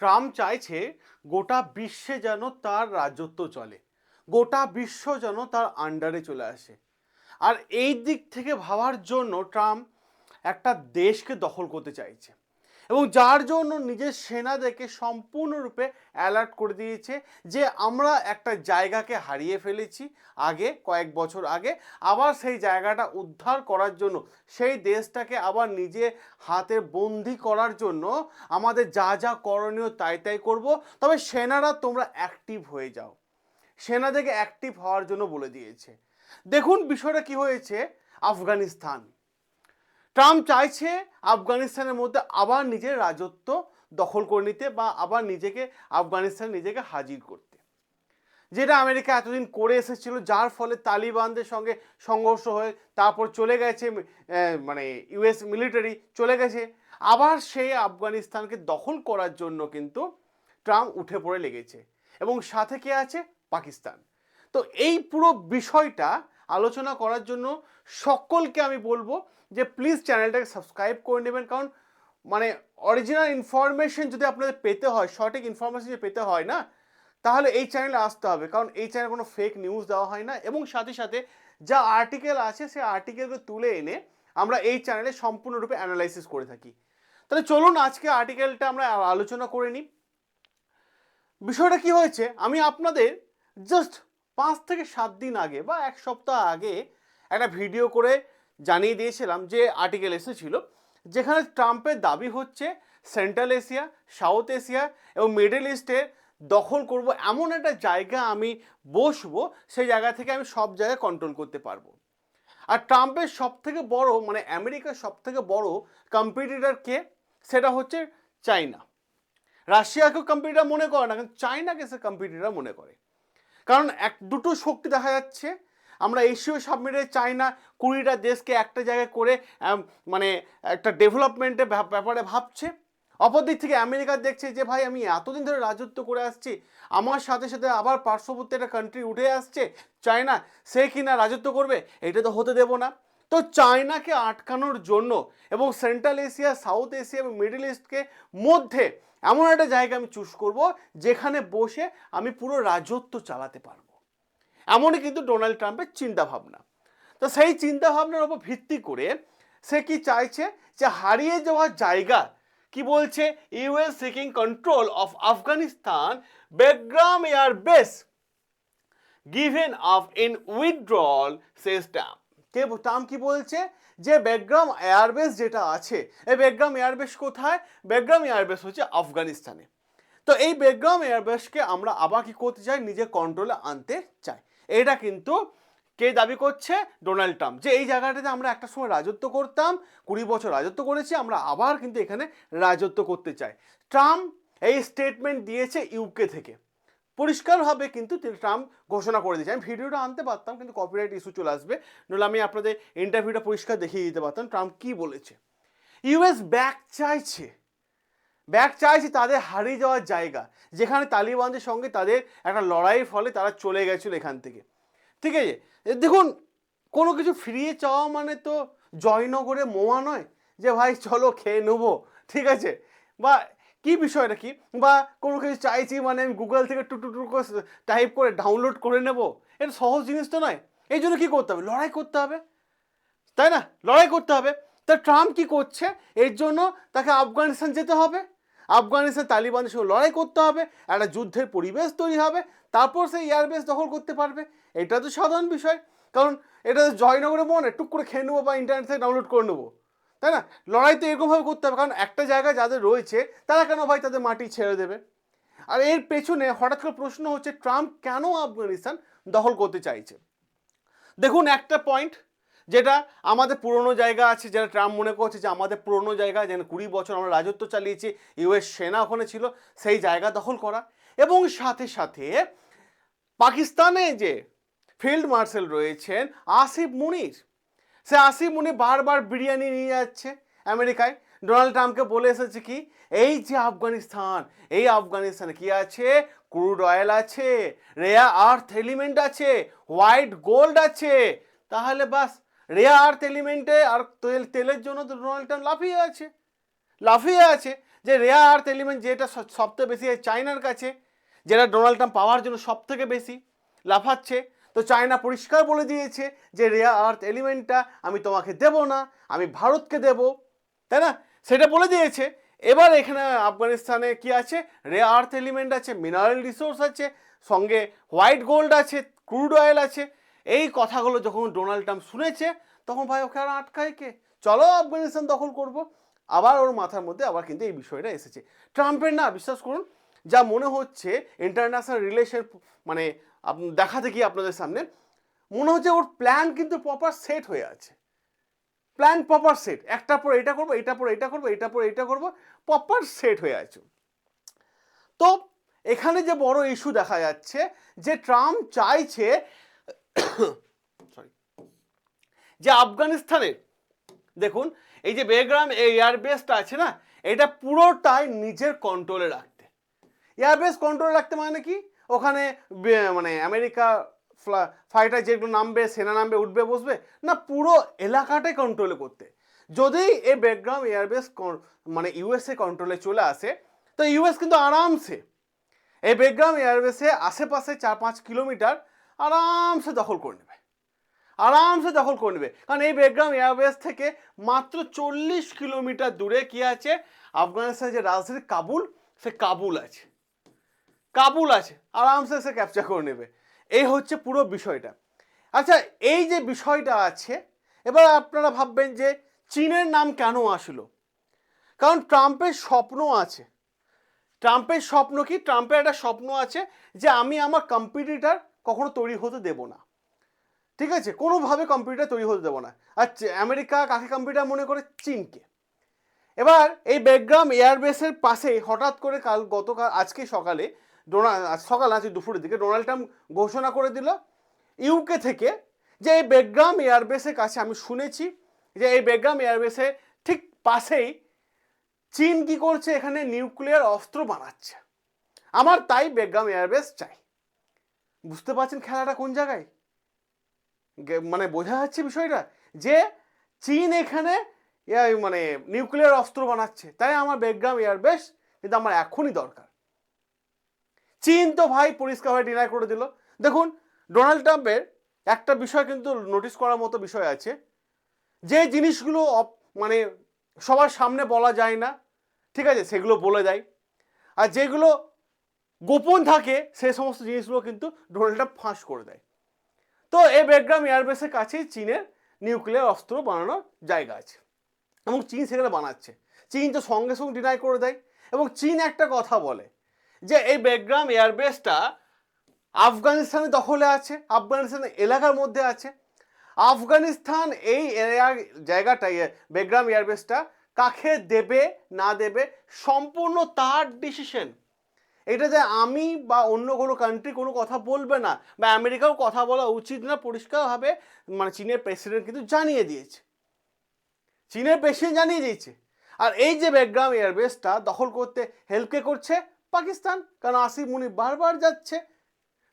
Trump চাইছে গোটা বিশ্বে যেন তার রাজত্ব চলে, গোটা বিশ্ব যেন তার আন্ডারে চলে আসে। আর এই দিক থেকে ভাবার জন্য ট্রাম্প একটা দেশকে দখল করতে চাইছে। এবং যার জন্য নিজের সেনাদেরকে সম্পূর্ণরূপে অ্যালার্ট করে দিয়েছে যে আমরা একটা জায়গাকে হারিয়ে ফেলেছি আগে, কয়েক বছর আগে। আবার সেই জায়গাটা উদ্ধার করার জন্য, সেই দেশটাকে আবার নিজে হাতে বন্দি করার জন্য আমাদের যা যা করণীয় তাই তাই করব। তবে সেনারা তোমরা অ্যাক্টিভ হয়ে যাও। সেনাদেরকে অ্যাক্টিভ হওয়ার জন্য বলে দিয়েছে। দেখুন বিষয়টা কি হয়েছে আফগানিস্তান। ট্রাম্প চাইছে আফগানিস্তানের মধ্যে আবার নিজের রাজত্ব দখল করে নিতে বা আবার নিজেকে, আফগানিস্তানে নিজেকে হাজির করতে। যেটা আমেরিকা এতদিন করে এসেছিল, যার ফলে তালিবানদের সঙ্গে সংঘর্ষ হয়ে তারপর চলে গেছে মানে ইউএস মিলিটারি চলে গেছে। আবার সেই আফগানিস্তানকে দখল করার জন্য কিন্তু ট্রাম্প উঠে পড়ে লেগেছে। এবং সাথে কে আছে? পাকিস্তান। তো এই পুরো বিষয়টা আলোচনা করার জন্য সকলকে আমি বলব যে প্লিজ চ্যানেলটাকে সাবস্ক্রাইব করে নেবেন। কারণ মানে অরিজিনাল ইনফরমেশন যদি আপনাদের পেতে হয়, সঠিক ইনফরমেশন যদি পেতে হয় না, তাহলে এই চ্যানেলে আসতে হবে। কারণ এই চ্যানেলে কোনো ফেক নিউজ দেওয়া হয় না এবং সাথে সাথে যা আর্টিকেল আছে সেই আর্টিকেলকে তুলে এনে আমরা এই চ্যানেলে সম্পূর্ণরূপে অ্যানালাইসিস করে থাকি। তাহলে চলুন আজকে আর্টিকেলটা আমরা আলোচনা করে নিই। বিষয়টা কি হয়েছে? আমি আপনাদের জাস্ট পাঁচ থেকে সাত দিন আগে বা এক সপ্তাহ আগে একটা ভিডিও করে জানিয়ে দিয়েছিলাম যে আর্টিকেল এসেছিল, যেখানে ট্রাম্পের দাবি হচ্ছে সেন্ট্রাল এশিয়া, সাউথ এশিয়া এবং মিডল ইস্টে দখল করব, এমন একটা জায়গা আমি বসবো, সেই জায়গা থেকে আমি সব জায়গায় কন্ট্রোল করতে পারব। আর ট্রাম্পের সব থেকে বড় মানে আমেরিকার সব থেকে বড় কম্পিটিটার কে? সেটা হচ্ছে চাইনা রাশিয়াকেও কম্পিটিটর মনে করে না, কিন্তু চাইনাকে সে কম্পিটিটর মনে করে। কারণ এক, দুটো শক্তি দেখা যাচ্ছে। আমরা এশীয় সাবমেরে চাইনা কুড়িটা দেশকে একটা জায়গায় করে মানে একটা ডেভেলপমেন্টের ব্যাপারে ভাবছে। অপরদিক থেকে আমেরিকা দেখছে যে, ভাই, আমি এতদিন ধরে রাজত্ব করে আসছি। আমার সাথে সাথে আবার পার্শ্ববর্তী একটা কান্ট্রি উঠে আসছে, চায়না। সে কিনা রাজত্ব করবে? এটা তো হতে দেব না। তো চায়নাকে আটকানোর জন্য এবং সেন্ট্রাল এশিয়া সাউথ এশিয়া এবং মিডল ইস্টকে মধ্যে এমন একটা জায়গা আমি চুজ করব যেখানে বসে আমি পুরো রাজত্ব চালাতে পারব। এমনই কিন্তু ডোনাল্ড ট্রাম্পের চিন্তা ভাবনা তো সেই চিন্তা ভাবনার উপর ভিত্তি করে সে কি চাইছে যে হারিয়ে যাওয়া জায়গা কি বলছে? US seeking control of Afghanistan Bagram air base given off in withdrawal Trump K Trump কি বলছে? যে বেগ্রাম এয়ারবেস যেটা আছে, এই বেগ্রাম এয়ারবেস কোথায়? বেগ্রাম এয়ারবেস হচ্ছে আফগানিস্তানে। তো এই বেগ্রাম এয়ারবেসকে আমরা আবার কি করতে চাই? নিজের কন্ট্রোলে আনতে চাই। এটা কিন্তু কে দাবি করছে? Donald Trump. যে এই জায়গাটাতে আমরা একটা সময় রাজত্ব করতাম, কুড়ি বছর রাজত্ব করেছি, আমরা আবার কিন্তু এখানে রাজত্ব করতে চাই। ট্রাম্প এই স্টেটমেন্ট দিয়েছে ইউকে থেকে। পরিষ্কারভাবে কিন্তু তিনি ট্রাম্প ঘোষণা করে দিয়েছে আমি ভিডিওটা আনতে পারতাম, কিন্তু কপিরাইট ইস্যু চলে আসবে। নইলে আমি আপনাদের ইন্টারভিউটা পরিষ্কার দেখিয়ে দিতে পারতাম, ট্রাম্প কি বলেছে। ইউএস ব্যাক চাইছে। ব্যাক চাইছে তাদের হারিয়ে যাওয়ার জায়গা, যেখানে তালিবানদের সঙ্গে তাদের একটা লড়াইয়ের ফলে তারা চলে গেছিল এখান থেকে। ঠিক আছে? দেখুন, কোনো কিছু ফিরিয়ে চাওয়া মানে তো জয়নগরে মোয়া নয় যে, ভাই, চলো খেয়ে নেব। ঠিক আছে? বা কি বিষয়টা কি? বা কোনো কিছু চাইছি মানে আমি গুগল থেকে টুটু টুটু করে টাইপ করে ডাউনলোড করে নেব। এটা সহজ জিনিস তো নয়। এই জন্য কী করতে হবে? লড়াই করতে হবে। তাই না? লড়াই করতে হবে। তা ট্রাম্প কি করছে? এর জন্য তাকে আফগানিস্তান যেতে হবে। আফগানিস্তান তালিবানের সঙ্গে লড়াই করতে হবে। একটা যুদ্ধের পরিবেশ তৈরি হবে। তারপর সে এয়ারবেস দখল করতে পারবে। এটা তো সাধারণ বিষয়। কারণ এটা জয়নগরে মনে টুক করে খেয়ে নেব বা ইন্টারনেট থেকে ডাউনলোড করে নেব। তাই না? লড়াই তো এরকমভাবে করতে হবে, কারণ একটা জায়গায় যাদের রয়েছে, তারা কেন ভাই তাদের মাটি ছেড়ে দেবে? আর এর পেছনে হঠাৎ করে প্রশ্ন হচ্ছে, ট্রাম্প কেন আফগানিস্তান দখল করতে চাইছে? দেখুন একটা পয়েন্ট যেটা আমাদের পুরনো জায়গা আছে, যেটা ট্রাম্প মনে করছে যে আমাদের পুরনো জায়গা, যেন কুড়ি বছর আমরা রাজত্ব চালিয়েছি, ইউএস সেনা ওখানে ছিল, সেই জায়গা দখল করা। এবং সাথে সাথে পাকিস্তানে যে ফিল্ড মার্শাল রয়েছেন, আসিফ মুনির। সে আসিফ মুনি বারবার বিরিয়ানি নিয়ে যাচ্ছে আমেরিকায়। ডোনাল্ড ট্রাম্পকে বলে এসেছে কি, এই যে আফগানিস্তান, এই আফগানিস্তানে কি আছে? ক্রুড অয়েল আছে, রেয়া আর্থ এলিমেন্ট আছে, হোয়াইট গোল্ড আছে। তাহলে বাস, রেয়া আর্থ এলিমেন্টে আর তেল, তেলের জন্য তো ডোনাল্ড ট্রাম্প লাফিয়ে আছে। লাফিয়ে আছে যে রেয়া আর্থ এলিমেন্ট যেটা সবথেকে বেশি চায়নার কাছে, যেটা ডোনাল্ড ট্রাম্প পাওয়ার জন্য সবথেকে বেশি লাফাচ্ছে তো চায়না পরিষ্কার বলে দিয়েছে যে রেয়ার আর্থ এলিমেন্টটা আমি তোমাকে দেব না, আমি ভারতকে দেব, তাই না? সেটা বলে দিয়েছে। এবার এখানে আফগানিস্তানে কি আছে? রেয়ার আর্থ এলিমেন্ট আছে, মিনারেল রিসোর্স আছে, সঙ্গে হোয়াইট গোল্ড আছে, ক্রুড অয়েল আছে। এই কথাগুলো যখন ডোনাল্ড ট্রাম্প শুনেছে, তখন ভাই ওকে আর আটকায় কে? চলো আফগানিস্তান দখল করব। আবার ওর মাথার মধ্যে আবার কিন্তু এই বিষয়টা এসেছে। ট্রাম্পের না, বিশ্বাস করুন, যা মনে হচ্ছে ইন্টারন্যাশনাল রিলেশন মানে দেখাতে গিয়ে আপনাদের সামনে। মনে হচ্ছে ওর প্ল্যান কিন্তু প্রপার সেট হয়ে আছে। প্ল্যান প্রপার সেট একটা পর এটা করব, এটা পর এটা করব, এটা পর এটা করব প্রপার সেট হয়ে আছে। তো এখানে যে বড় ইস্যু দেখা যাচ্ছে, যে ট্রাম্প চাইছে সরি যে আফগানিস্তানের দেখুন, এই যে বেগ্রাম এয়ারবেসটা আছে না, এটা পুরোটাই নিজের কন্ট্রোলে রাখতে। এয়ারবেস কন্ট্রোলে রাখতে মানে কি? ওখানে মানে আমেরিকা ফাইটার যেগুলো নামবে, সেনা নামবে, উঠবে, বসবে, না পুরো এলাকাটাই কন্ট্রোলে করতে। যদি এই বেগ্রাম এয়ারবেস মানে ইউএসএ কন্ট্রোলে চলে আসে, তো ইউএস কিন্তু আরামসে এই বেগ্রাম এয়ারবেসে আশেপাশে চার পাঁচ কিলোমিটার আরামসে দখল করে নেবে। আরামসে দখল করে নেবে। কারণ এই বেগ্রাম এয়ারবেস থেকে মাত্র চল্লিশ কিলোমিটার দূরে কি আছে? আফগানিস্তানের যে রাজধানী কাবুল, সে কাবুল আছে। কাবুল আছে, আরামসে সে ক্যাপচার করে নেবে। এই হচ্ছে পুরো বিষয়টা। আচ্ছা এই যে বিষয়টা আছে, এবার আপনারা ভাববেন যে চীনের নাম কেন আসলো? কারণ ট্রাম্পের স্বপ্ন আছে। ট্রাম্পের স্বপ্ন কি? ট্রাম্পের একটা স্বপ্ন আছে যে আমি আমার কম্পিটিটার কখনো তৈরি হতে দেব না। ঠিক আছে? কোনোভাবে কম্পিউটার তৈরি হতে দেবো না। আর আমেরিকা কাকে কম্পিউটার মনে করে? চীনকে। এবার এই বেগ্রাম এয়ারবেসের পাশে হঠাৎ করে কাল গতকাল, আজকে সকালে ডোনাল্ড সকাল আজ দুপুরের দিকে ডোনাল্ড ট্রাম্প ঘোষণা করে দিল ইউকে থেকে যে এই বেগ্রাম এয়ারবেসের কাছে আমি শুনেছি যে এই বেগ্রাম এয়ারবেসের ঠিক পাশেই চীন কি করছে? এখানে নিউক্লিয়ার অস্ত্র বানাচ্ছে। আমার তাই বেগ্রাম এয়ারবেস চাই। বুঝতে পারছেন খেলাটা কোন জায়গায়? মানে বোঝা যাচ্ছে বিষয়টা যে চীন এখানে মানে নিউক্লিয়ার অস্ত্র বানাচ্ছে। তাই আমার বেগ্রাম এয়ারবেস কিন্তু আমার এখনই দরকার। চীন তো ভাই পরিষ্কারভাবে ডিনাই করে দিল। দেখুন ডোনাল্ড ট্রাম্পের একটা বিষয় কিন্তু নোটিস করার মতো বিষয় আছে। যে জিনিসগুলো মানে সবার সামনে বলা যায় না, ঠিক আছে, সেগুলো বলে দেয়। আর যেগুলো গোপন থাকে, সে সমস্ত জিনিসগুলো কিন্তু ডোনাল্ড ট্রাম্প ফাঁস করে দেয়। তো এই বেগ্রাম এয়ারবেসের কাছেই চীনের নিউক্লিয়ার অস্ত্র বানানোর জায়গা আছে এবং চীন সেখানে বানাচ্ছে। চীন তো সঙ্গে সঙ্গে ডিনাই করে দেয় এবং চীন একটা কথা বলে। যে এই বেগ্রাম এয়ারবেসটা আফগানিস্তানের দখলে আছে, আফগানিস্তানের এলাকার মধ্যে আছে। আফগানিস্তান এই জায়গাটা বেগ্রাম এয়ারবেসটা কাকে দেবে, না দেবে, সম্পূর্ণ তার ডিসিশন এটা যে আমি বা অন্য কোনো কান্ট্রি কোনো কথা বলবে না বা আমেরিকাও কথা বলা উচিত না, পরিষ্কারভাবে মানে চীনের প্রেসিডেন্ট কিন্তু জানিয়ে দিয়েছে। চীনের প্রেসিডেন্ট জানিয়ে দিয়েছে। আর এই যে বেগ্রাম এয়ারবেসটা দখল করতে হেল্পকে করছে পাকিস্তান, কারণ আসিফ মুনি বারবার যাচ্ছে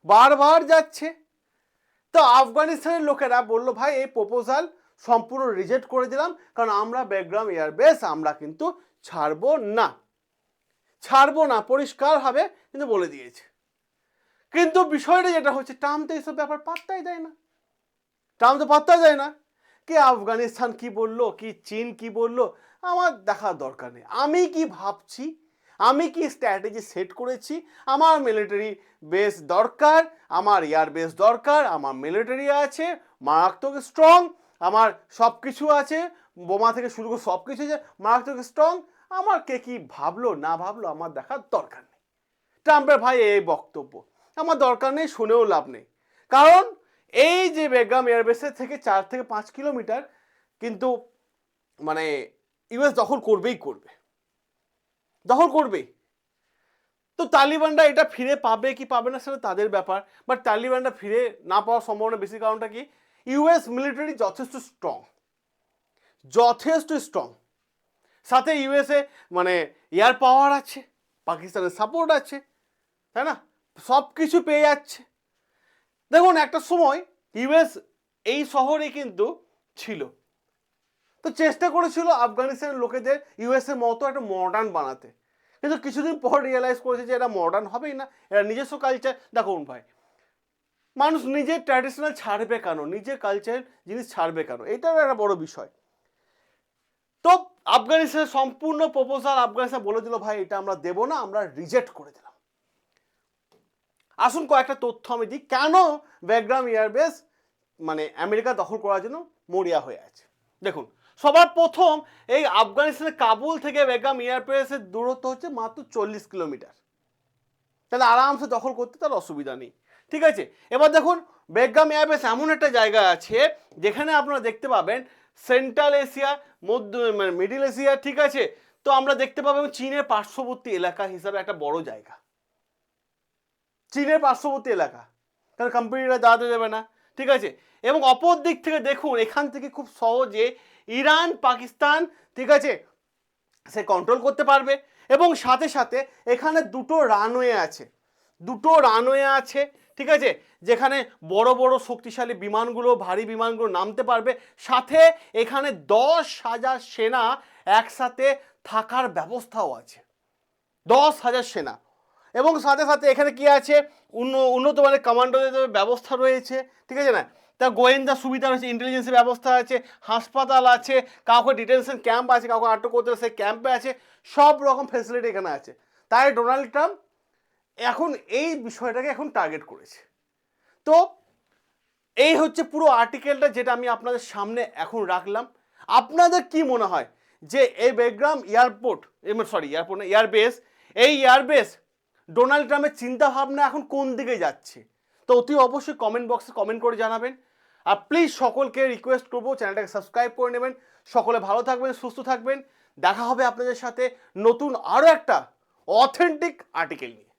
বারবার যাচ্ছে। তো আফগানিস্তানের লোকেরা বলল, ভাই, এই প্রপোজাল সম্পূর্ণ রিজেক্ট করে দিলাম, কারণ আমরা বেগ্রাম এয়ারবেস আমরা কিন্তু ছাড়বো না। ছাড়বো না পরিষ্কারভাবে কিন্তু বলে দিয়েছে। কিন্তু বিষয়টা যেটা হচ্ছে, ট্রাম্প তো এইসব ব্যাপার পাত্তাই দেয় না। ট্রাম্প তো পাত্তা দেয় না। কে আফগানিস্তান কি বলল, কি চীন কি বলল, আমার দেখার দরকার নেই। আমি কি ভাবছি আমি কি স্ট্র্যাটেজি সেট করেছি? আমার মিলিটারি বেস দরকার, আমার এয়ার বেস দরকার, আমার মিলিটারি আছে, মারাত্মক স্ট্রং আমার সব কিছু আছে, বোমা থেকে শুরু করে সব কিছু আছে, মারাত্মক স্ট্রং আমার কে কি ভাবলো, না ভাবলো, আমার দেখার দরকার নেই। ট্রাম্পের ভাই এই বক্তব্য। আমার দরকার নেই, শুনেও লাভ নেই। কারণ এই যে বেগাম এয়ারবেসের থেকে চার থেকে পাঁচ কিলোমিটার, কিন্তু মানে ইউএস দখল করবেই করবে। দখল করবেই তো তালিবানরা এটা ফিরে পাবে কি পাবে না সেটা তাদের ব্যাপার বাট তালিবানরা ফিরে না পাওয়ার সম্ভাবনা বেশি কারণটা কি? ইউএস মিলিটারি যথেষ্ট স্ট্রং যথেষ্ট স্ট্রং সাথে ইউএসএ মানে এয়ার পাওয়ার আছে, পাকিস্তানের সাপোর্ট আছে, তাই না? সব কিছু পেয়ে যাচ্ছে। দেখুন, একটা সময় ইউএস এই শহরে কিন্তু ছিল। তো চেষ্টা করেছিল আফগানিস্তানের লোকেদের ইউএসএ মতো একটা মডার্ন বানাতে। কিন্তু কিছুদিন পর রিয়েলাইজ করেছে যে এটা মডার্ন হবেই না এটা নিজস্ব কালচার দেখুন ভাই, মানুষ নিজের ট্র্যাডিশনাল ছাড়বে কেন? নিজের কালচার জিনিস ছাড়বে কেন? এটাও একটা বড় বিষয়। তো আফগানিস্তানের সম্পূর্ণ প্রপোজাল আফগানিস্তান বলে দিল, ভাই, এটা আমরা দেবো না, আমরা রিজেক্ট করে দিলাম। আসুন কয়েকটা তথ্য আমি দিই। কেন ব্যাকগ্রাম এয়ারবেস মানে আমেরিকা দখল করার জন্য মরিয়া হয়ে আছে? দেখুন সবার প্রথম এই আফগানিস্তানের কাবুল থেকে বেগম এয়ারবেসের দূরত্ব হচ্ছে মাত্র চল্লিশ কিলোমিটার। তাহলে আরামসে দখল করতে তার অসুবিধা নেই। ঠিক আছে? এবার দেখুন, বেগম এয়ারবেস এমন একটা জায়গা আছে যেখানে আপনারা দেখতে পাবেন সেন্ট্রাল এশিয়া, মধ্য মানে মিডিল এশিয়া, ঠিক আছে? তো আমরা দেখতে পাবেন চীনের পার্শ্ববর্তী এলাকা হিসাবে একটা বড় জায়গা। চীনের পার্শ্ববর্তী এলাকা। কারণ কোম্পানিরা দাঁড়াতে দেবে না। ঠিক আছে? এবং অপর দিক থেকে দেখুন, এখান থেকে খুব সহজে ইরান, পাকিস্তান, ঠিক আছে, সে কন্ট্রোল করতে পারবে। এবং সাথে সাথে এখানে দুটো রানওয়ে আছে। দুটো রানওয়ে আছে, ঠিক আছে, যেখানে বড় বড় শক্তিশালী বিমানগুলো, ভারী বিমানগুলো নামতে পারবে। সাথে এখানে দশ হাজার সেনা একসাথে থাকার ব্যবস্থাও আছে। দশ হাজার সেনা। এবং সাথে সাথে এখানে কি আছে? উন্ন উন্নত মানের কমান্ডোদের ব্যবস্থা রয়েছে, ঠিক আছে না? তা গোয়েন্দা সুবিধা রয়েছে ইন্টেলিজেন্সের ব্যবস্থা আছে, হাসপাতাল আছে, কাউকে ডিটেনশন ক্যাম্প আছে, কাউকে আটক করতে সেই ক্যাম্পে আছে, সব রকম ফেসিলিটি এখানে আছে। তাই ডোনাল্ড ট্রাম্প এখন এই বিষয়টাকে এখন টার্গেট করেছে। তো এই হচ্ছে পুরো আর্টিকেলটা যেটা আমি আপনাদের সামনে এখন রাখলাম। আপনাদের কি মনে হয় যে এই বেগ্রাম এয়ারপোর্ট সরি এয়ারপোর্ট না এয়ারবেস এই এয়ারবেস ডোনাল্ড ট্রাম্পের চিন্তাভাবনা এখন কোন দিকে যাচ্ছে? তো অতি অবশ্যই কমেন্ট বক্সে কমেন্ট করে জানাবেন। আর প্লিজ সকলকে রিকোয়েস্ট করব চ্যানেলটাকে সাবস্ক্রাইব করে নেবেন। সকলে ভালো থাকবেন, সুস্থ থাকবেন। দেখা হবে আপনাদের সাথে নতুন আরও একটা অথেন্টিক আর্টিকেল নিয়ে।